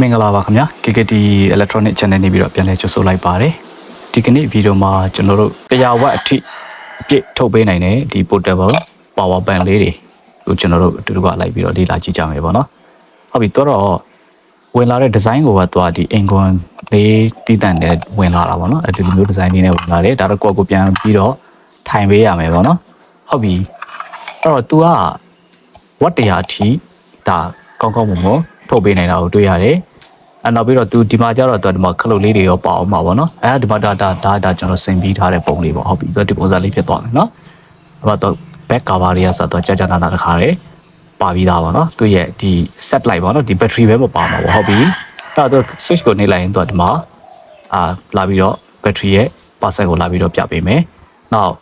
မင်္ဂလာပါခင်ဗျာ KKT Electronic Channel နေပြီးတော့ပြန်လည်ကြိုဆိုလိုက်ပါတယ်ဒီကနေ့ဗီဒီယိုမှာကျွန်တော်တို့100ဝက်အထိအပြည့်ထုတ်ပေးနိုင်တဲ့ဒီ portable power bank လေးတွေကိုကျွန်တော်တို့အတူတူကလိုက်ပြီးတော့လေ့လာကြည့်ကြမယ်ပေါ့နော်ဟုတ်ပြီတော့တော့ဝင်လာတဲ့ design ကိုကသွားဒီ incon လေးတည်တံ့တဲ့ဝင်လာတာပေါ့နော်အဲဒီလိုမျိုး design လေးနဲ့ဝင်လာတယ်ဒါတော့ကိုယ့်ကိုပြန်ပြီးတော့ထိုင်ပေးရမယ်ပေါ့နော်ဟုတ်ပြီအဲ့တော့ तू ကဝတ်တရာအထိဒါကောင်းကောင်းမွန်မွန်ထုတ်ပေးနိုင်တာကိုတွေ့ရတယ်။ အဲနောက်ပြီးတော့သူဒီမှာကျတော့သူဒီမှာခလုတ်လေးတွေရောပါအောင်ပါဗောနော်အဲဒီမှာဒါဒါဒါဒါကျွန်တော်ဆင်ပြီးထားတဲ့ပုံလေးပေါ့ဟုတ်ပြီဆိုတော့ဒီပုံစံလေးဖြစ်သွားမယ်နော်အဲမှာတော့ back cover တွေကဆိုတော့ကြာကြာနာနာတခါလေပါပြီးသားဗောနော်သူရဲ့ဒီ set light ဗောနော်ဒီ battery ပဲမပါမှာဗောဟုတ်ပြီအဲတော့ switch ကိုနှိပ်လိုက်ရင်သူဒီမှာအာလာပြီးတော့ battery ရဲ့ percent ကိုလာပြီးတော့ပြပေးမယ်နောက်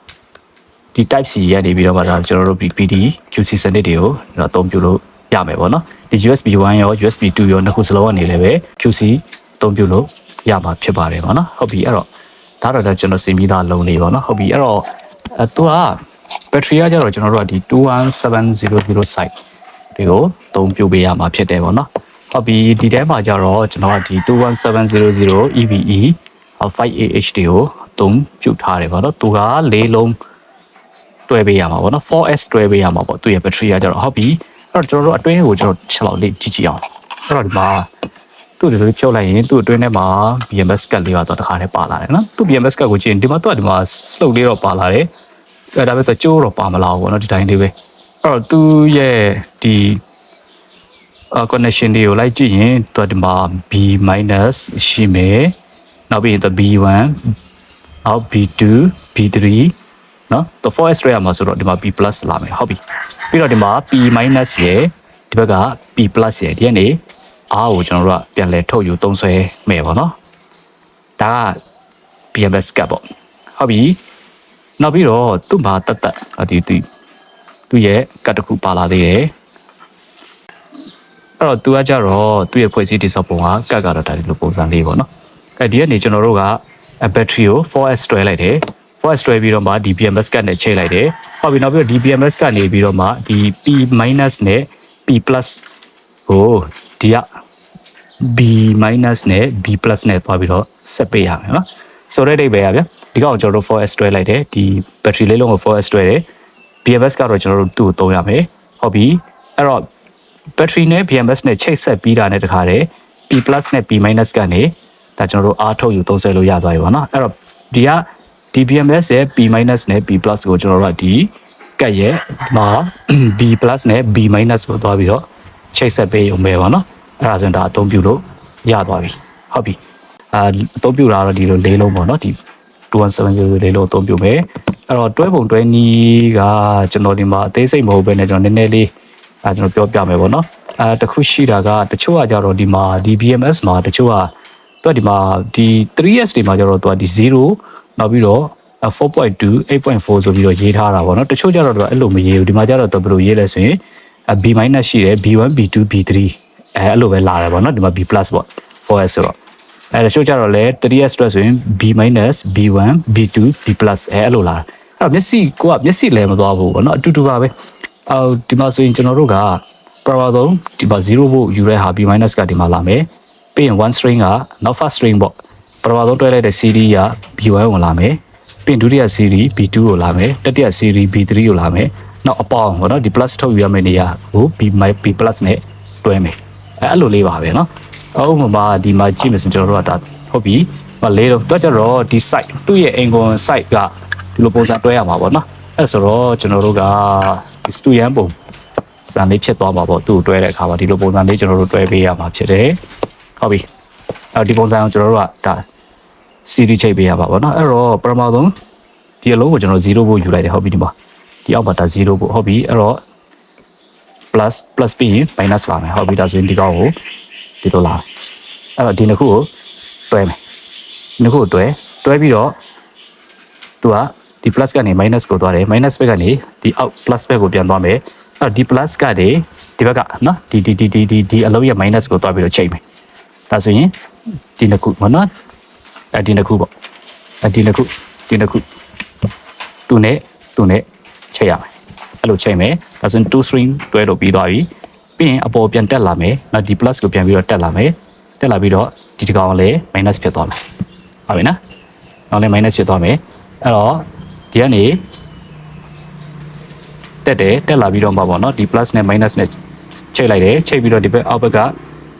ဒီ type C ရနေပြီးတော့မှဒါကျွန်တော်တို့ PD QC စနစ်တွေကိုတော့အသုံးပြုလို့ ရမယ်ပေါ့နော်ဒီ USB 1ရော USB 2ရောနှစ်ခုစလုံးကနေလည်းပဲ QC အသုံးပြုလို့ရမှာဖြစ်ပါတယ်ပေါ့နော်ဟုတ်ပြီအဲ့တော့ဒါတော့လည်းကျွန်တော်စင်ပြီးသားလုံးလေးပေါ့နော်ဟုတ်ပြီအဲ့တော့အဲသူက battery ကကြတော့ကျွန်တော်တို့ကဒီ21700 site တွေကိုအသုံးပြုပေးရမှာဖြစ်တယ်ပေါ့နော်ဟုတ်ပြီဒီထဲမှာကြတော့ကျွန်တော်ကဒီ21700 EVE 5AH တွေကိုအသုံးပြုထားတယ်ပေါ့နော်သူကလေးလုံးတွဲပေးရမှာပေါ့နော် 4S တွဲပေးရမှာပေါ့သူရဲ့ battery ကကြတော့ဟုတ်ပြီအဲ့ တော့ကျွန်တော်တို့အတွင်းကိုကျွန်တော်ချက်လောက်လေးကြည့်ကြည့်အောင်အဲ့တော့ဒီမှာသူ့ဒီလိုဖြုတ်လိုက်ရင်သူ့အတွင်းထဲမှာ BMS ကတ်လေးပါတော့တခါတည်းပါလာတယ်နော်သူ့ BMS ကတ်ကိုကြည့်ရင်ဒီမှာသူကဒီမှာ slope လေးတော့ပါလာတယ်အဲ့ဒါပဲဆိုကျိုးတော့ပါမလာဘူးပေါ့နော်ဒီတိုင်းလေးပဲအဲ့တော့သူ့ရဲ့ဒီ connection တွေကိုလိုက်ကြည့်ရင်သူကဒီမှာ B- ရှိမယ်နောက်ပြီးရင် B1 နောက် B2 B3 နော်တော့ 4S ရမှာဆိုတော့ဒီမှာ B+ လာမယ်ဟုတ်ပြီ ပြီးတော့ဒီမှာ P- ရယ်ဒီဘက်က P+ ရယ်ဒီကနေ R ကိုကျွန်တော်တို့ကပြန်လဲထုတ်ယူသုံးဆွဲမယ်ပေါ့နော်ဒါက BMS ကတ်ပေါ့ဟုတ်ပြီနောက်ပြီးတော့သူ့မှာတတ်တတ်ဒီသူသူ့ရဲ့ကတ်တစ်ခုပါလာသေးတယ်အဲ့တော့သူကကြတော့သူ့ရဲ့ဖွဲ့စည်းတိစောက်ပုံကကတ်ကတော့ဒါဒီလိုပုံစံလေးပေါ့နော်အဲဒီကနေကျွန်တော်တို့ကဘက်ထရီကို 4S တွဲလိုက်တယ် 4S တွဲပြီးတော့မှဒီ BMS ကတ်နဲ့ချိန်လိုက်တယ်ဟုတ်ပြီနောက်ပြီးတော့ဒီ BMS ကနေပြီးတော့မှဒီ P- နဲ့ P+ ကိုဒီက B- နဲ့ B+ နဲ့တွားပြီးတော့ဆက်ပေးရမယ်နော်ဆိုတဲ့အိဗယ်ရဗျဒီကောင်ကျွန်တော်တို့ 4S တွဲလိုက်တယ်ဒီ battery လေးလုံးကို 4S တွဲတယ် BMS ကတော့ကျွန်တော်တို့သူ့ကိုသုံးရမယ်ဟုတ်ပြီအဲ့တော့ battery နဲ့ BMS နဲ့ချိတ်ဆက်ပြီးတာနဲ့တခါတည်း P+ နဲ့ P- ကနေဒါကျွန်တော်တို့အားထုတ်ယူသုံးဆွဲလို့ရသွားပြီပေါ့နော်အဲ့တော့ဒီက DBMS ရဲ့ P- နဲ့ P+ ကိုကျွန်တော်တို့ကဒီကတ်ရဲ့မှာ B+ နဲ့ B- ကိုသွားပြီးတော့ချိတ်ဆက်ပေးရုံပဲပေါ့နော်အဲ့ဒါဆိုရင်ဒါအသုံးပြုလို့ရသွားပြီဟုတ်ပြီအာအသုံးပြုတာတော့ဒီလိုလေးလုံးပေါ့နော်ဒီ2170လေးလုံးအသုံးပြုမယ်အဲ့တော့တွဲပုံတွဲနီးကကျွန်တော်ဒီမှာအသေးစိတ်မဟုတ်ဘဲနဲ့ကျွန်တော်နည်းနည်းလေးအဲကျွန်တော်ပြောပြမယ်ပေါ့နော်အဲတခုရှိတာကတချို့ကကြတော့ဒီမှာဒီ BMS မှာတချို့ကသူကဒီမှာဒီ 3S တွေမှာကျတော့သူကဒီ0 နောက်ပြီးတော့4.2 8.4ဆိုပြီးတော့ရေးထားတာပေါ့နော်တချို့ကျတော့အဲ့လိုမရေးဘူးဒီမှာကျတော့သူဘယ်လိုရေးလဲဆိုရင် B- ရှိတယ် B1 B2 B3 အဲအဲ့လိုပဲလာတယ်ပေါ့နော်ဒီမှာ B+ ပေါ့ 4S ဆိုတော့အဲတချို့ကျတော့လဲ 3S အတွက်ဆိုရင် B- B1 B2 B+ အဲအဲ့လိုလာအဲ့တော့မျက်စိကိုကမျက်စိလဲမသွားဘူးပေါ့နော်အတူတူပါပဲအော်ဒီမှာဆိုရင်ကျွန်တော်တို့က power သုံးဒီမှာ0ဖို့ယူတဲ့ဟာ B- ကဒီမှာလာမယ်ပြီးရင် one string ကနောက် first string ပေါ့ ပထမဆုံးတွဲလိုက်တဲ့ series က B1 ကိုလာမယ်ပြီးဒုတိယ series B2 ကိုလာမယ်တတိယ series B3 ကိုလာမယ်နောက်အပေါင်းပေါ့နော်ဒီ plus ထုတ်ယူရမယ့်နေရာကို B B plus နဲ့တွဲမယ်အဲအဲ့လိုလေးပါပဲနော်အဥပမာဒီမှာကြည့်မယ်ဆိုကျွန်တော်တို့ကဒါဟုတ်ပြီဟောလေးတော့တွက်ကြတော့ဒီ site သူ့ရဲ့ angle site ကဒီလိုပုံစံတွဲရမှာပေါ့နော်အဲ့ဆိုတော့ကျွန်တော်တို့ကဒီ student ပုံစံလေးဖြစ်သွားမှာပေါ့သူ့ကိုတွဲတဲ့အခါမှာဒီလိုပုံစံလေးကျွန်တော်တို့တွဲပေးရမှာဖြစ်တယ်ဟုတ်ပြီအဲ့ဒီပုံစံကိုကျွန်တော်တို့ကဒါ CD ချိန်ပေးရပါပေါ့နော်အဲ့တော့ပထမဆုံးဒီအလုံးကိုကျွန်တော်0ဖို့ယူလိုက်တယ်ဟုတ်ပြီဒီမှာဒီအောက်မှာဒါ0ဖို့ဟုတ်ပြီအဲ့တော့ plus plus ပြီးရင် minus လာမယ်ဟုတ်ပြီဒါဆိုရင်ဒီကောင်ကိုဒီလိုလာအဲ့တော့ဒီနှစ်ခုကိုတွဲမယ်နှစ်ခုကိုတွဲတွဲပြီးတော့သူကဒီ plus ကနေ minus ကိုသွားတယ် minus ဘက်ကနေဒီအောက် plus ဘက်ကိုပြန်သွားမယ်အဲ့တော့ဒီ plus ကနေဒီဘက်ကနော်ဒီဒီဒီဒီဒီဒီအလုံးရဲ့ minus ကိုသွားပြီးတော့ချိန်မယ်ဒါဆိုရင်ဒီနှစ်ခုပေါ့နော် အဲဒီနှစ်ခုပေါ့အဲဒီနှစ်ခုဒီနှစ်ခုသူနဲ့သူနဲ့ချိန်ရမယ်အဲ့လိုချိန်မယ်ဒါဆိုရင်2 string တွဲလို့ပြီးသွားပြီပြီးရင်အပေါ်ပြန်တက်လာမယ်နောက်ဒီ plus ကိုပြန်ပြီးတော့တက်လာမယ်တက်လာပြီးတော့ဒီတစ်ကောင်လည်း minus ဖြစ်သွားမယ်ဟုတ်ပြီနော်နောက်လည်း minus ဖြစ်သွားမယ်အဲ့တော့ဒီကနေတက်တယ်တက်လာပြီးတော့မှာပေါ့နော်ဒီ plus နဲ့ minus နဲ့ချိန်လိုက်တယ်ချိန်ပြီးတော့ဒီဘက်အောက်ဘက်က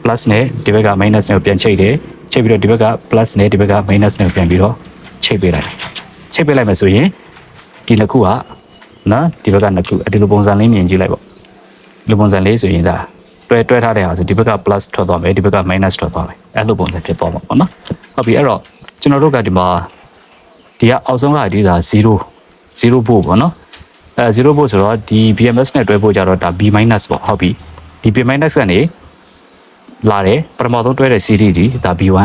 plus နဲ့ဒီဘက်က minus နဲ့ပြန်ချိန်တယ် ချိန်ပြီးတော့ဒီဘက်က plus နဲ့ဒီဘက်က minus နဲ့ပြန်ပြီးတော့ချိန်ပေးလိုက်ချိန်ပေးလိုက်မယ်ဆိုရင်ဒီနှစ်ခုကနော်ဒီဘက်ကနှစ်ခုဒီလိုပုံစံလေးမြင်ကြည့်လိုက်ပေါ့ဒီလိုပုံစံလေးဆိုရင်ဒါတွဲတွဲထားတဲ့ဟာဆိုဒီဘက်က plus ထွက်သွားမယ်ဒီဘက်က minus ထွက်သွားမယ်အဲ့လိုပုံစံဖြစ်သွားမှာပေါ့နော်ဟုတ်ပြီအဲ့တော့ကျွန်တော်တို့ကဒီမှာဒီကအောက်ဆုံးကဒီဒါ0 0ဘို့ပေါ့နော်အဲ0ဘို့ဆိုတော့ဒီ BMS နဲ့တွဲဖို့ကြတော့ဒါ B- ပေါ့ဟုတ်ပြီဒီ B- ကနေ လာတယ်ပထမဆုံးတွဲတဲ့ CD ဒီဒါ B1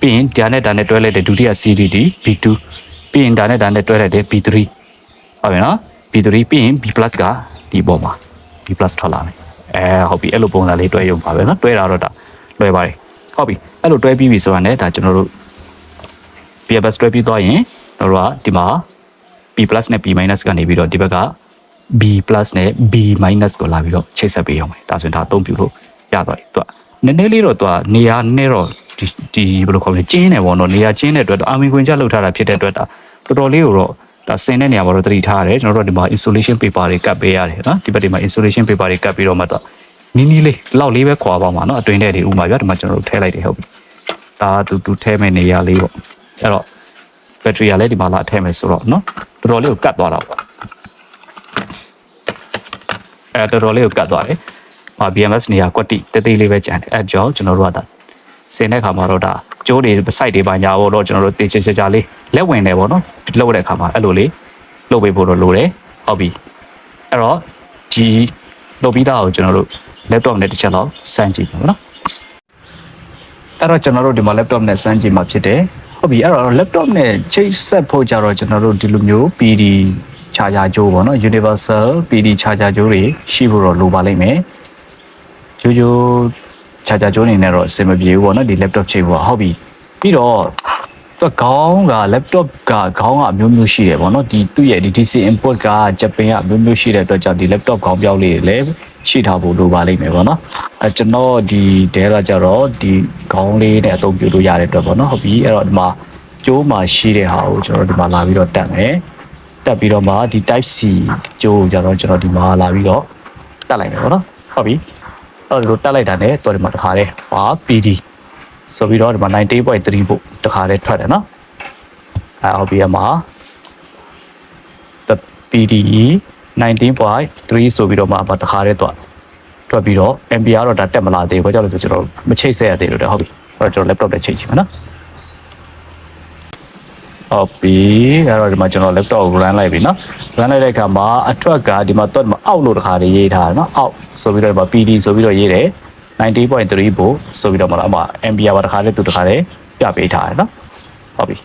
ပြီးရင်ဒါနဲ့ဒါနဲ့တွဲလိုက်တဲ့ဒုတိယ CD ဒီ B2 ပြီးရင်ဒါနဲ့ဒါနဲ့တွဲလိုက်တဲ့ B3 ဟုတ်ပြီနော် B3 ပြီးရင် B+ ကဒီပေါ်မှာ B+ ထွက်လာမယ်အဲဟုတ်ပြီအဲ့လိုပုံစံလေးတွဲရုံပါပဲနော်တွဲတာတော့ဒါလွယ်ပါတယ်ဟုတ်ပြီအဲ့လိုတွဲပြီးပြီဆိုတာနဲ့ဒါကျွန်တော်တို့ BMS တွဲပြီးသွားရင်တို့ကဒီမှာ B+ နဲ့ B- ကနေပြီးတော့ဒီဘက်က B+ နဲ့ B- ကိုလာပြီးတော့ချိတ်ဆက်ပေးအောင်မယ်ဒါဆိုရင်ဒါအသုံးပြုလို့ရသွားပြီသူက နည်းနည်းလေးတော့သူကနေရာနည်းတော့ဒီဒီဘယ်လိုခေါ်လဲကျင်းတယ်ပေါ့နော်နေရာကျင်းတဲ့အတွက်အာမီခွင်ကြလောက်ထားတာဖြစ်တဲ့အတွက်ဒါတော်တော်လေးကိုတော့ဒါဆင်တဲ့နေရာမှာတော့သတိထားရတယ်ကျွန်တော်တို့ဒီမှာ insulation paper တွေကတ်ပေးရတယ်နော်ဒီဘက်ဒီမှာ insulation paper တွေကတ်ပြီးတော့မှတော့နီးနီးလေးလောက်လေးပဲခွာပါမှာနော်အတွင်းထဲတွေဥမာပြဒီမှာကျွန်တော်တို့ထည့်လိုက်တယ်ဟုတ်ပြီဒါတူတူထည့်မဲ့နေရာလေးပေါ့အဲ့တော့ဘက်ထရီကလည်းဒီမှာလာထည့်မယ်ဆိုတော့နော်တော်တော်လေးကိုကတ်သွားတာပေါ့အဲတော်တော်လေးကိုကတ်သွားတယ်ဟာ BMS နေရာကွက်တိတေးသေးလေးပဲကျန်တယ်အဲကြောင့်ကျွန်တော်တို့ကဒါစင်တဲ့ခါမှာတော့ဒါကျိုးတွေ site တွေပါညာဖို့တော့ကျွန်တော်တို့တေချာချာချာလေးလက်ဝင်တယ်ပေါ့နော်လှုပ်တဲ့ခါမှာအဲ့လိုလေးလှုပ်ပေးဖို့တော့လိုတယ်ဟုတ်ပြီအဲ့တော့ဒီလှုပ်ပြီးသားကိုကျွန်တော်တို့ laptop နဲ့တစ်ချက်တော့စမ်းကြည့်ပါမယ်နော်အဲ့တော့ကျွန်တော်တို့ဒီမှာ laptop နဲ့စမ်းကြည့်မှာဖြစ်တယ်ဟုတ်ပြီအဲ့တော့ laptop နဲ့ချိတ်ဆက်ဖို့ကြတော့ကျွန်တော်တို့ဒီလိုမျိုး PD charger ကြိုးပေါ့နော် universal PD charger ကြိုးတွေရှိဖို့တော့လိုပါလိမ့်မယ် ကြိုးကြိုး charger ကြိုးနေနဲ့တော့အဆင်မပြေဘူးပေါ့နော်ဒီ laptop ချိတ်ဖို့ဟုတ်ပြီပြီးတော့သူခေါင်းက laptop ကခေါင်းကအမျိုးမျိုးရှိတယ်ပေါ့နော်ဒီသူ့ရဲ့ဒီ DC input ကဂျပန်ကအမျိုးမျိုးရှိတဲ့အတွက်ကြောင့်ဒီ laptop ခေါင်းပြောက်လေးတွေလည်းရှိထားဖို့လိုပါလိမ့်မယ်ပေါ့နော်အဲကျွန်တော်ဒီတဲကကြတော့ဒီခေါင်းလေးနဲ့အသုံးပြုလို့ရတဲ့အတွက်ပေါ့နော်ဟုတ်ပြီအဲ့တော့ဒီမှာကျိုးမှာရှိတဲ့ဟာကိုကျွန်တော်ဒီမှာလာပြီးတော့တက်မယ်တက်ပြီးတော့မှဒီ type C ကျိုးကိုကြတော့ကျွန်တော်ဒီမှာလာပြီးတော့တက်လိုက်မယ်ပေါ့နော်ဟုတ်ပြီ အဲ့တော့ဒီလိုတက်လိုက်တာ ਨੇ တော်ဒီမှာတစ်ခါတည်းဟာ PD ဆိုပြီးတော့ဒီမှာ90.3ဖို့တစ်ခါတည်းထွက်တယ်နော်အဲဟုတ်ပြီအမှာ the PDE 19.3ဆိုပြီးတော့မှအမတစ်ခါတည်းသွားထွက်ပြီးတော့ MPR တော့ဒါတက်မလာသေးဘူးဘာကြောင့်လဲဆိုကျွန်တော်မချိတ်ဆက်ရသေးလို့တဲ့ဟုတ်ပြီအဲ့တော့ကျွန်တော် laptop နဲ့ချိတ်ချင်မယ်နော် ဟုတ်ပြီအဲ့တော့ဒီမှာကျွန်တော် laptop ကို run လိုက်ပြီနော် run လိုက်တဲ့အခါမှာအထွက်ကဒီမှာတော့အောက်လို့တစ်ခါတည်းရေးထားတယ်နော်အောက်ဆိုပြီးတော့ဒီမှာ PD ဆိုပြီးတော့ရေးတယ်90.3ဖို့ဆိုပြီးတော့မှအမ MPR ပါတစ်ခါတည်းသူတစ်ခါတည်းပြပေးထားတယ်နော်ဟုတ်ပြီ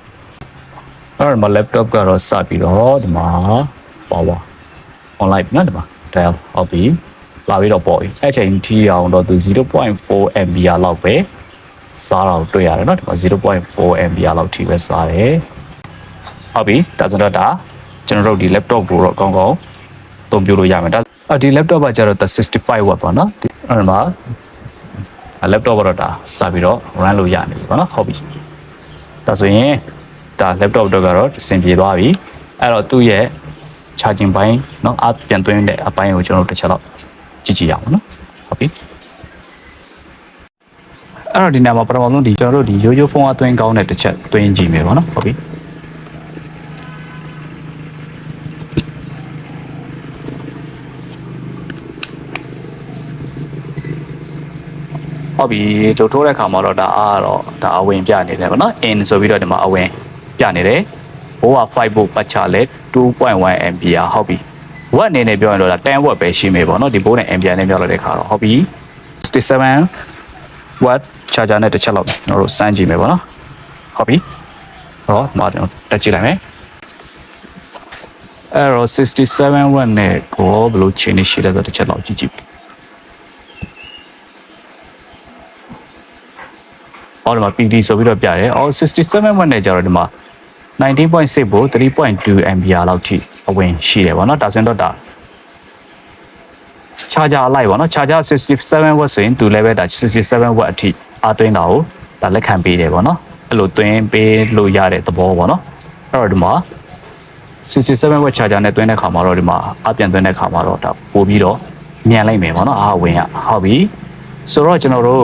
အဲ့တော့ဒီမှာ laptop ကတော့စပြီးတော့ဒီမှာပါပါ online နော်ဒီမှာ dial ဟုတ်ပြီလာပြီးတော့ပေါ်ပြီအဲ့ချိန်ထိအောင်တော့သူ0.4 MBR လောက်ပဲစားတော့တွေ့ရတယ်နော်ဒီမှာ0.4 MBR လောက်ထိပဲစားတယ် ဟုတ်ပြီဒါဆိုတော့ဒါကျွန်တော်တို့ဒီ laptop ကိုတော့အကောင်းကောင်းအသုံးပြုလို့ရမယ်ဒါအဒီ laptop ကကျတော့65 watt ပေါ့နော်ဒီအဲ့မှာ laptop ကတော့ဒါစပြီးတော့ run လို့ရနေပြီပေါ့နော်ဟုတ်ပြီဒါဆိုရင်ဒါ laptop တော့ကတော့အဆင်ပြေသွားပြီအဲ့တော့သူ့ရဲ့ charging ဘိုင်းเนาะအပြန်သွင်းတဲ့အပိုင်းကိုကျွန်တော်တို့တစ်ချက်တော့ကြည့်ကြည့်ရအောင်เนาะဟုတ်ပြီအဲ့တော့ဒီနေရာမှာပထမဆုံးဒီကျွန်တော်တို့ဒီရိုးရိုးဖုန်းအသွင်းကောင်းတဲ့တစ်ချက်သွင်းကြည့်မယ်ပေါ့နော်ဟုတ်ပြီ ဟုတ်ပြီတို့ထိုးတဲ့ခါမှာတော့ဒါအားတော့ဒါအဝင်ပြနေတယ်ပေါ့နော် in ဆိုပြီးတော့ဒီမှာအဝင်ပြနေတယ်ဘိုးက5 volt ပတ်ချလဲ2.1 ampere ဟုတ်ပြီဝက်အနေနဲ့ပြောရင်တော့ဒါ10 watt ပဲရှိမယ်ပေါ့နော်ဒီဘိုးနဲ့ ampere နဲ့ပြောလိုက်တဲ့ခါတော့ဟုတ်ပြီ67 watt charger နဲ့တစ်ချက်လောက်ကျွန်တော်တို့စမ်းကြည့်မယ်ပေါ့နော်ဟုတ်ပြီဟောမှာကျွန်တော်တက်ကြည့်လိုက်မယ်အဲ့တော့67 watt နဲ့ကိုဘယ်လိုချိန်နေရှိလဲဆိုတော့တစ်ချက်လောက်ကြည့်ကြည့် အော်ဒီမှာ PD ဆိုပြီးတော့ပြတယ်အော်67 watt နဲ့ကြတော့ဒီမှာ19.6ကို3.2 ampere လောက်ထိအဝင်ရှိတယ်ဗောနော်ဒါဆိုရင်တော့ဒါ charger အလိုက်ဗောနော် charger 67 watt ဆိုရင်သူလည်းပဲဒါ67 watt အထိအားသွင်းတာကိုဒါလက်ခံပေးတယ်ပေါ့နော်အဲ့လိုသွင်းပေးလို့ရတဲ့သဘောပေါ့နော်အဲ့တော့ဒီမှာ67 watt charger နဲ့သွင်းတဲ့ခါမှာတော့ဒီမှာအပြန်သွင်းတဲ့ခါမှာတော့ဒါပို့ပြီးတော့မြန်လိုက်မယ်ပေါ့နော်အားဝင်ရဟုတ်ပြီဆိုတော့ကျွန်တော်တို့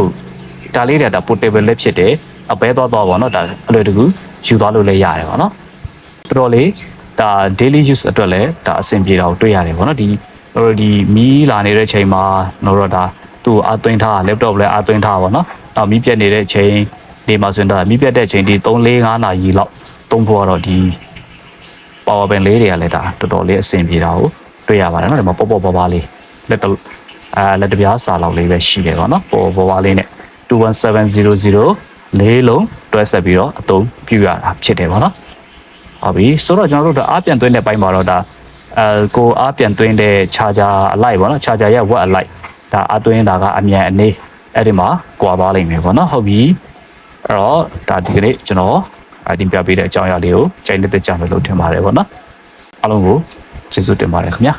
ဒါလေးတွေကဒါ portable လည်းဖြစ်တယ်အပဲသွားသွားပေါ့နော်ဒါအလွယ်တကူယူသွားလို့လည်းရတယ်ပေါ့နော်တော်တော်လေးဒါ daily use အတွက်လည်းဒါအဆင်ပြေတာကိုတွေ့ရတယ်ပေါ့နော်ဒီတို့ဒီမီးလာနေတဲ့ချိန်မှာတော့တော့ဒါသူ့အားသွင်းထား laptop လည်းအားသွင်းထားပါတော့နောက်မီးပြတ်နေတဲ့ချိန်ဒီမှာဆိုရင်ဒါမီးပြတ်တဲ့ချိန်ဒီ3 4 5နာရီလောက်သုံးဖို့ကတော့ဒီ power bank လေးတွေကလည်းဒါတော်တော်လေးအဆင်ပြေတာကိုတွေ့ရပါတယ်နော်ဒီမှာပေါ့ပေါ့ပါပါလေးလက်တအဲလက်တပြားစာလောက်လေးပဲရှိတယ်ပေါ့နော်ပေါ့ပေါ့ပါလေးနဲ့ 21700လေးလုံးတွဲဆက်ပြီးတော့အသုံးပြုရတာဖြစ်တယ်ပေါ့နော်ဟုတ်ပြီဆိုတော့ကျွန်တော်တို့ဒါအားပြန်သွင်းတဲ့ဘိုင်းမှာတော့ဒါအဲကိုအားပြန်သွင်းတဲ့ charger အလိုက်ပေါ့နော် charger ရဲ့ watt အလိုက်ဒါအားသွင်းတာကအမြန်အနေအဲ့ဒီမှာကွာသွားလိမ့်မယ်ပေါ့နော်ဟုတ်ပြီအဲ့တော့ဒါဒီကနေ့ကျွန်တော်အတင်ပြပေးတဲ့အကြောင်းအရာလေးကိုကြိုက်နေတဲ့ကြမယ်လို့ထင်ပါတယ်ပေါ့နော်အားလုံးကိုကျေးဇူးတင်ပါတယ်ခင်ဗျာ